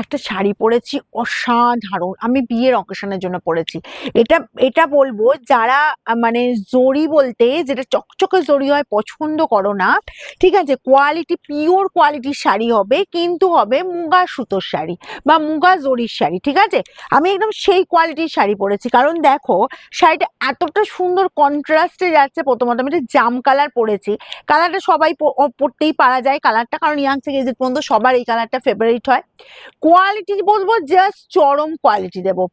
একটা শাড়ি পরেছি অসাধারণ। আমি বিয়ের অকেশনের জন্য পরেছি। এটা এটা বলব যারা মানে জরি বলতে যেটা চকচকে জরি হয়, পছন্দ করো না, ঠিক আছে? কোয়ালিটি পিওর কোয়ালিটির শাড়ি হবে, কিন্তু হবে মুগা সুতোর শাড়ি বা মুগা জরির শাড়ি, ঠিক আছে? আমি একদম সেই কোয়ালিটির শাড়ি পরেছি। কারণ দেখো, শাড়িটা এতটা সুন্দর কন্ট্রাস্টে যাচ্ছে, প্রথমত আমি একটা জাম কালার পরেছি। কালারটা সবাই পরতেই পারা যায়। কালারটা কারণ ইয়াং থেকে এজেড পর্যন্ত সবার এই কালারটা ফেভারিট হয়। কোয়ালিটি বলব জাস্ট চরম কোয়ালিটি দেবো।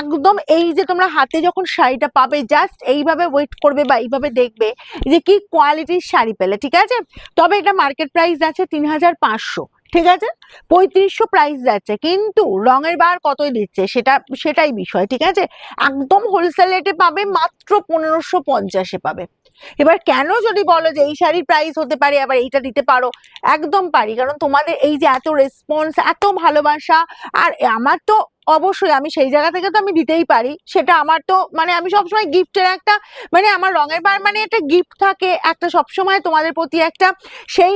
একদম এই যে তোমরা হাতে যখন শাড়িটা পাবে জাস্ট এইভাবে ওয়েট করবে বা এইভাবে দেখবে যে কি কোয়ালিটির শাড়ি পেলে, ঠিক আছে? তবে এটা মার্কেট প্রাইস আছে তিন হাজার পাঁচশো, ঠিক আছে? পঁয়ত্রিশশো প্রাইস যাচ্ছে, কিন্তু রঙের বার কতই দিচ্ছে সেটা, সেটাই বিষয়, ঠিক আছে? একদম হোলসেল রেটে পাবে, মাত্র পনেরোশো পঞ্চাশে পাবে। এবার কেন যদি বলো যে এই শাড়ির প্রাইস হতে পারে, আবার এইটা দিতে পারো? একদম পারি। কারণ তোমাদের এই যে এত রেসপন্স এত ভালোবাসা, আর আমার তো অবশ্যই আমি সেই জায়গা থেকে তো আমি দিতেই পারি। সেটা আমার তো মানে আমি সবসময় গিফটের একটা মানে আমার রঙের বার মানে একটা গিফট থাকে। একটা সবসময় তোমাদের প্রতি একটা সেই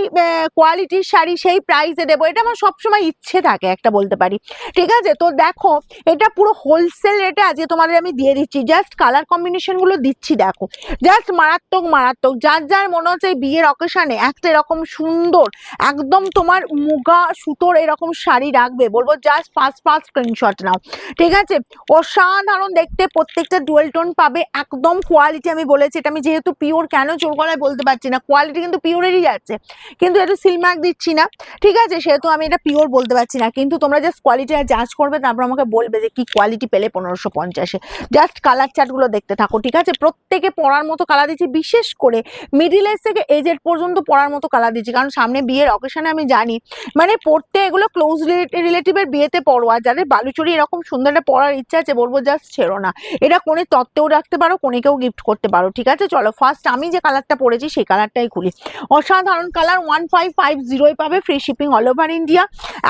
কোয়ালিটির শাড়ি সেই প্রাইসে দেবো। এটা আমার সবসময় ইচ্ছে থাকে, একটা বলতে পারি। ঠিক আছে? তো দেখো, এটা পুরো হোলসেল রেটে আজকে তোমাদের আমি দিয়ে দিচ্ছি। জাস্ট কালার কম্বিনেশনগুলো দিচ্ছি, দেখো। জাস্ট মারাত্মক মারাত্মক। যার যার মনে হচ্ছে বিয়ের অকেশানে একটা এরকম সুন্দর, একদম তোমার মুগা সুতোর এরকম শাড়ি রাখবে, বলব জাস্ট ফার্স্ট ফার্স্ট স্ক্রিনশট নাও। ঠিক আছে? অসাধারণ দেখতে, প্রত্যেকটা ডুয়েল টোন পাবে, একদম কোয়ালিটি আমি বলেছি। এটা আমি যেহেতু পিওর কেন জোর গলায় বলতে পারছি না কোয়ালিটি কিন্তু পিওরেরই যাচ্ছে কিন্তু একটু সিলমার্ক দিচ্ছি না। ঠিক আছে? সেহেতু আমি এটা পিওর বলতে পারছি না। কিন্তু তোমরা জাস্ট কোয়ালিটি জাজ করবে, তারপর আমাকে বলবে যে কি কোয়ালিটি পেলে পনেরোশো পঞ্চাশে। জাস্ট কালার চার্টগুলো দেখতে থাকো, ঠিক আছে? প্রত্যেকে পড়ার মতো কালার দিচ্ছি, বিশেষ করে মিডিল এজ থেকে এজের পর্যন্ত পড়ার মতো কালার দিচ্ছি। কারণ সামনে বিয়ের অকেশনে আমি জানি মানে পড়তে এগুলো ক্লোজ রিলেটিভের বিয়েতে পড়ো আর যাদের বালুচুরি এরকম সুন্দর একটা পরার ইচ্ছা আছে, বলব জাস্ট ছেড়ো না। এটা কোনে তত্ত্বেও রাখতে পারো কোনেকেও গিফট করতে পারো, ঠিক আছে? চলো ফার্স্ট আমি যে কালারটা পরেছি সেই কালারটাই খুলি। অসাধারণ কালার ওয়ান ফাইভ ফাইভ জিরোই পাবে free shipping all over India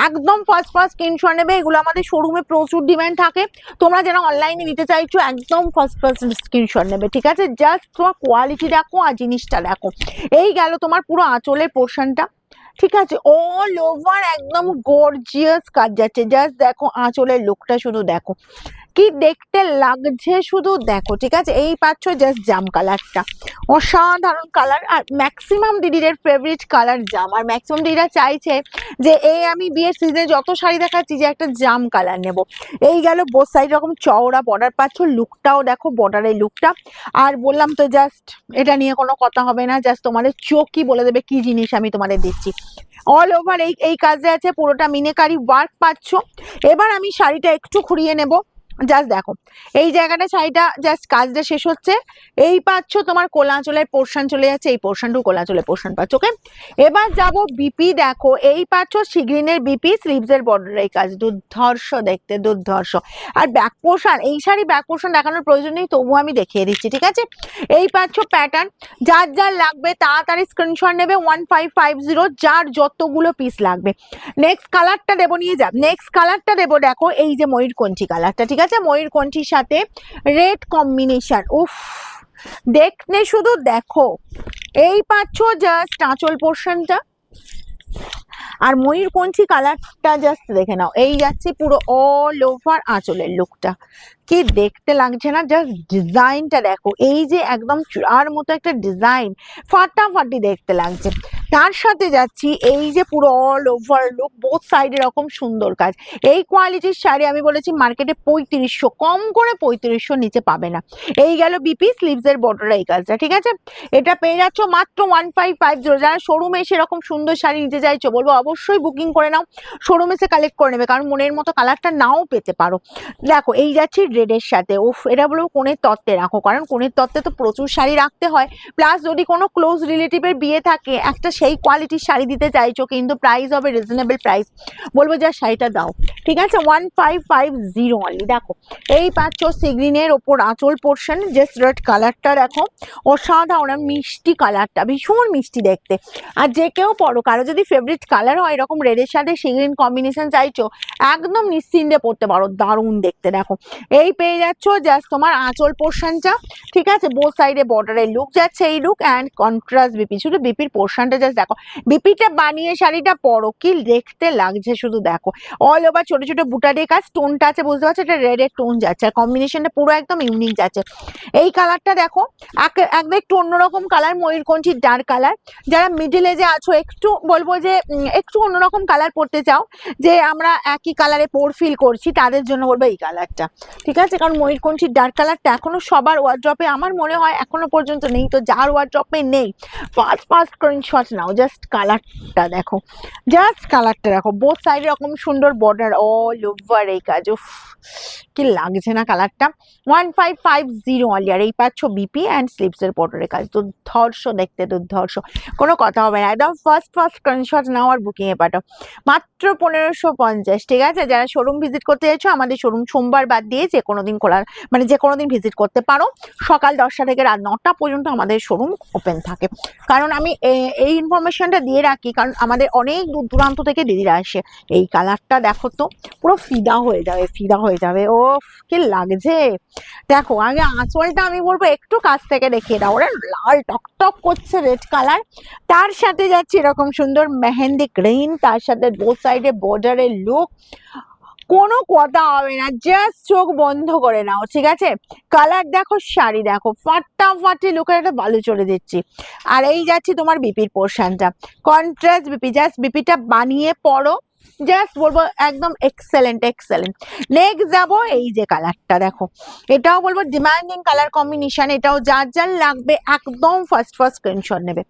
একদম ফার্স্ট ফার্স্ট স্ক্রিনশট নেবে, এগুলো আমাদের শোরুমে প্রচুর ডিমান্ড থাকে। তোমরা যারা অনলাইনে নিতে চাইছো, একদম ফার্স্ট ফার্স্ট স্ক্রিনশট নেবে, ঠিক আছে? জাস্ট তোমার কোয়ালিটি দেখো আর জিনিসটা দেখো। এই গেল তোমার পুরো আঁচলের পোর্শনটা ঠিক আছে অল ওভার একদম গর্জিয়াস কাজ যাচ্ছে। জাস্ট দেখো আঁচলের লোকটা শুধু দেখো। কি দেখতে লাগছে শুধু দেখো, ঠিক আছে? এই পাচ্ছ জাস্ট জাম কালারটা অসাধারণ কালার আর ম্যাক্সিমাম দিদিদের ফেভারিট কালার জাম আর ম্যাক্সিমাম দিদিরা চাইছে যে, এই আমি বিয়ের সিজনে যত শাড়ি দেখাচ্ছি যে একটা জাম কালার নেব। এই গেল বোথ সাইড রকম চওড়া বর্ডার পাচ্ছ লুকটাও দেখো বর্ডারের লুকটা আর বললাম তো জাস্ট এটা নিয়ে কোনো কথা হবে না জাস্ট তোমাদের চোখই বলে দেবে কি জিনিস আমি তোমাদের দিচ্ছি। অল ওভার এই এই কাজে আছে, পুরোটা মিনেকারি ওয়ার্ক পাচ্ছ। এবার আমি শাড়িটা একটু ঘুরিয়ে নেব। জাস্ট দেখো, এই জায়গাটা শাড়িটা জাস্ট কাজটা শেষ হচ্ছে। এই পাচ্ছ তোমার কোলাঞ্চলের পোর্শন চলে যাচ্ছে, এই পোর্শনটু কোলাঞ্চলের পোর্শন পাচ্ছ ওকে এবার যাব বিপি দেখো, এই পাচ্ছ সিগ্রিনের বিপি স্লিভসের বর্ডার এই কাজ, দুর্ধর্ষ দেখতে, দুর্ধর্ষ। আর ব্যাক পোর্শন এই শাড়ি ব্যাক পোর্শন দেখানোর প্রয়োজন নেই, তবুও আমি দেখিয়ে দিচ্ছি, ঠিক আছে? এই পাচ্ছ প্যাটার্ন যার যার লাগবে তাড়াতাড়ি স্ক্রিনশট নেবে ওয়ান ফাইভ ফাইভ জিরো যার যতগুলো পিস লাগবে। নেক্সট কালারটা দেবো, নিয়ে যাব নেক্সট কালারটা দেবো, দেখো, এই যে ময়ূরকণ্ঠী কালারটা ঠিক আছে? ময়ূরকণ্ঠীর সাথে রেড কম্বিনেশন উফ দেখতে শুধু দেখো। এই পাচ্ছ জাস্ট আঁচল পোর্শনটা আর ময়ূরকণ্ঠী কালারটা জাস্ট দেখে নাও। এই যাচ্ছে পুরো অল ওভার আঁচলের লুকটা কি দেখতে লাগছে না? জাস্ট ডিজাইনটা দেখো। এই যে একদম চূড়ার মতো একটা ডিজাইন ফাটাফাটি দেখতে লাগছে। তার সাথে যাচ্ছি এই যে পুরো all over look both side এরকম সুন্দর কাজ। এই কোয়ালিটির শাড়ি আমি বলেছি মার্কেটে পঁয়ত্রিশশো, কম করে পঁয়ত্রিশশো নিচে পাবে না। এই গেল বিপি স্লিভসের বর্ডার এই কাজটা, ঠিক আছে? এটা পেয়ে যাচ্ছ মাত্র ওয়ান ফাইভ ফাইভ জিরো যারা শোরুমে এসে এরকম সুন্দর শাড়ি নিতে চাইছো, বলব অবশ্যই বুকিং করে নাও। শোরুমে এসে কালেক্ট করে নেবে, কারণ মনের মতো কালারটা নাও পেতে পারো। দেখো, এই যাচ্ছি রেডের সাথে। উফ, এটা বলব কোণের তত্ত্বে রাখো, কারণ কোণের তত্ত্বে তো প্রচুর শাড়ি রাখতে হয়। প্লাস যদি কোনো ক্লোজ রিলেটিভের বিয়ে থাকে, একটা সেই কোয়ালিটির শাড়ি দিতে চাইছো কিন্তু প্রাইস হবে রিজনেবল প্রাইস বলব যা শাড়িটা দাও। ঠিক আছে? One five five zero only দেখো, এই পাচ্ছ সিগ্রিনের ওপর আঁচল পোর্শন জাস্ট রেড কালারটা দেখো অসাধারণ মিষ্টি কালারটা ভীষণ মিষ্টি দেখতে। আর যে কেউ পরো, কারও যদি ফেভারিট কালার হয়, এরকম রেডের সাথে সিগ্রিন কম্বিনেশন চাইছো, একদম নিশ্চিন্তে পড়তে পারো। দারুণ দেখতে, দেখো। এই পেয়ে যাচ্ছ জাস্ট তোমার আঁচল পোর্শনটা ঠিক আছে? বোথ সাইডে বর্ডারের লুক যাচ্ছে এই লুক অ্যান্ড কন্ট্রাস্ট বিপি শুধু বিপির পোর্শনটা দেখো বিপিটা বানিয়ে শাড়িটা পরো। কি দেখতে লাগছে শুধু দেখো। অল ওভার ছোট ছোট বুটা দিয়ে কাজ টোনটা আছে, বুঝতে পারছ? এটা রেড রেডের টোন যাচ্ছে। আর কম্বিনেশনটা পুরো একদম ইউনিক যাচ্ছে। এই কালারটা দেখো একদম একটু অন্যরকম কালার ময়ূরকণ্ঠীর ডার্ক কালার যারা মিডিল এজে আছো, একটু বলব যে একটু অন্যরকম কালার পড়তে চাও, যে আমরা একই কালারে পোর ফিল করছি, তাদের জন্য বলব এই কালারটা ঠিক আছে? কারণ ময়ূরকণ্ঠীর ডার্ক কালারটা এখনও সবার ওয়ার্ড্রপে আমার মনে হয় এখনও পর্যন্ত নেই। তো যার ওয়ার্ড্রপে নেই ফার্স্ট ফার্স্ট স্ক্রিনশট নাও জাস্ট কালারটা দেখো জাস্ট কালারটা দেখো বোথ সাইড এরকম সুন্দর বর্ডার অল ওভার এই কাজ কি লাগছে না কালারটা one five five zero only আর এই পাচ্ছ বিপি অ্যান্ড স্লিপসের বর্ডারের কাজ, দুর্ধর্ষ দেখতে, দুর্ধর্ষ, কোনো কথা হবে না, একদম ফার্স্ট ফার্স্ট স্ক্রিনশট নাও আর বুকিংয়ে পাঠাও, মাত্র পনেরোশো পঞ্চাশ, ঠিক আছে? যারা শোরুম ভিজিট করতে চাইছো, আমাদের শোরুম সোমবার বাদ দিয়ে যে কোনো দিন খোলার মানে যে কোনো দিন ভিজিট করতে পারো, সকাল দশটা থেকে রাত নটা পর্যন্ত আমাদের শোরুম ওপেন থাকে, কারণ আমি এই ইনফরমেশনটা দিয়ে রাখি, কারণ আমাদের অনেক দূর দূরান্ত থেকে দিদিরা আসে। এই কালারটা দেখো তো, পুরো ফিদা হয়ে যাবে, ফিদা হয়ে যাবে। ও কি লাগছে। দেখো, আগে আঁচলটা আমি বলব, একটু কাছ থেকে দেখিয়ে দাও। ওরা, লাল টকটক করছে রেড কালার তার সাথে যাচ্ছে এরকম সুন্দর মেহেন্দি গ্রিন তার সাথে বোথ সাইডে বর্ডারের লুক কোনো কথা হবে না জাস্ট চোখ বন্ধ করে নাও, ঠিক আছে? কালার দেখো, শাড়ি দেখো, ফাটাফাটি লুকের একটা বালু চলে দিচ্ছি। আর এই যাচ্ছি তোমার বিপির পোর্শনটা। কন্ট্রাস্ট বিপি জাস্ট বিপিটা বানিয়ে পড়ো। জাস্ট বলব একদম এক্সেলেন্ট এক্সেলেন্ট নেক্সট যাব এই যে কালারটা দেখো। এটাও বলব ডিমান্ডিং কালার কম্বিনেশন এটাও যার যার লাগবে একদম ফার্স্ট ফার্স্ট স্ক্রিনশট নেবে।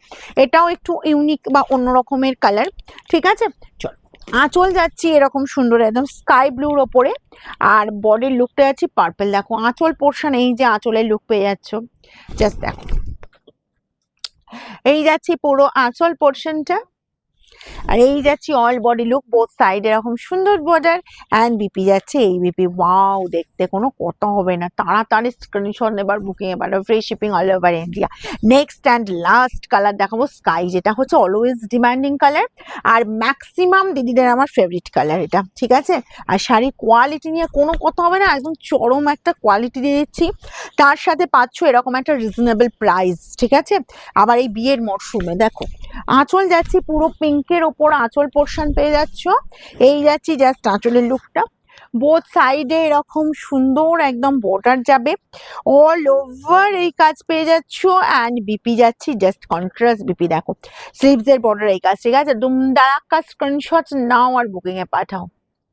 এটাও একটু ইউনিক বা অন্য রকমের কালার ঠিক আছে? চল। আঁচল যাচ্ছি এরকম সুন্দর, একদম স্কাই ব্লুর ওপরে। আর বডির লুকটা যাচ্ছি পার্পেল দেখো, আঁচল পোর্শন এই যে আঁচলের লুক পেয়ে যাচ্ছ। জাস্ট দেখো। এই যাচ্ছি পুরো আঁচল পোর্শনটা আর এই যাচ্ছি all body look both side এরকম সুন্দর বর্ডার অ্যান্ড বিপি যাচ্ছে, এই বিপি ওয়াও দেখতে কোনো কথা হবে না। তাড়াতাড়ি স্ক্রিনশট নেবার বুকিং এবার free shipping all over India next and last colour দেখাবো স্কাই যেটা হচ্ছে অলওয়েজ ডিমান্ডিং কালার আর ম্যাক্সিমাম দিদিদের আমার ফেভারিট কালার এটা, ঠিক আছে? আর শাড়ির কোয়ালিটি নিয়ে কোনো কথা হবে না, একদম চরম একটা কোয়ালিটি দিয়ে দিচ্ছি। তার সাথে পাচ্ছ এরকম একটা রিজনেবল প্রাইস ঠিক আছে? আবার এই বিয়ের মরশুমে, দেখো। আঁচল যাচ্ছি পুরো পিঙ্কের ওপর আঁচল পোর্শন পেয়ে যাচ্ছ। এই যাচ্ছি জাস্ট আঁচলের লুকটা বোথ সাইডে এরকম সুন্দর একদম বর্ডার যাবে। অল ওভার এই কাজ পেয়ে যাচ্ছ। অ্যান্ড বিপি যাচ্ছি জাস্ট কন্ট্রাস্ট বিপি দেখো। স্লিভস এর বর্ডার এই কাজ, ঠিক আছে? দুম দাঁড়াক্কা স্ক্রিনশট নাও আর বুকিং এ পাঠাও।